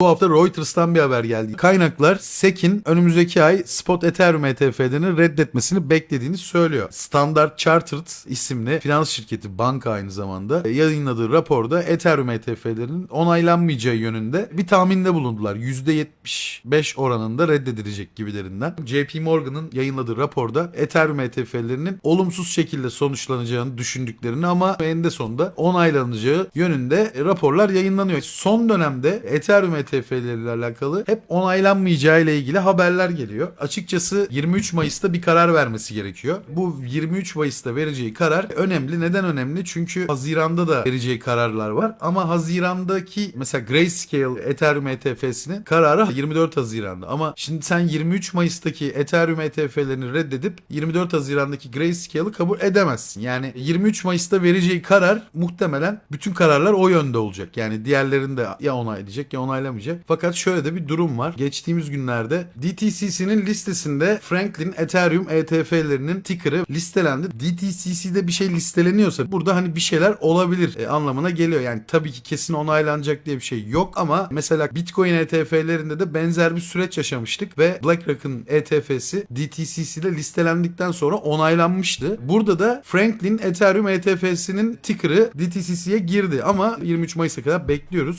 Bu hafta Reuters'tan bir haber geldi. Kaynaklar SEC'in önümüzdeki ay spot Ethereum ETF'lerini reddetmesini beklediğini söylüyor. Standard Chartered isimli finans şirketi banka aynı zamanda yayınladığı raporda Ethereum ETF'lerinin onaylanmayacağı yönünde bir tahminde bulundular. %75 oranında reddedilecek gibilerinden. JP Morgan'ın yayınladığı raporda Ethereum ETF'lerinin olumsuz şekilde sonuçlanacağını düşündüklerini ama eninde sonunda onaylanacağı yönünde raporlar yayınlanıyor. Son dönemde Ethereum ETF'leriyle alakalı hep onaylanmayacağı ile ilgili haberler geliyor. Açıkçası 23 Mayıs'ta bir karar vermesi gerekiyor. Bu 23 Mayıs'ta vereceği karar önemli. Neden önemli? Çünkü Haziran'da da vereceği kararlar var. Ama Haziran'daki mesela Grayscale Ethereum ETF'sinin kararı 24 Haziran'da. Ama şimdi sen 23 Mayıs'taki Ethereum ETF'lerini reddedip 24 Haziran'daki Grayscale'ı kabul edemezsin. Yani 23 Mayıs'ta vereceği karar muhtemelen bütün kararlar o yönde olacak. Yani diğerlerini de ya onaylayacak ya onaylamayacak. Fakat şöyle de bir durum var. Geçtiğimiz günlerde DTCC'nin listesinde Franklin Ethereum ETF'lerinin ticker'ı listelendi. DTCC'de bir şey listeleniyorsa burada hani bir şeyler olabilir e, anlamına geliyor. Yani tabii ki kesin onaylanacak diye bir şey yok ama mesela Bitcoin ETF'lerinde de benzer bir süreç yaşamıştık ve BlackRock'ın ETF'si DTCC'de listelendikten sonra onaylanmıştı. Burada da Franklin Ethereum ETF'sinin ticker'ı DTCC'ye girdi ama 23 Mayıs'a kadar bekliyoruz.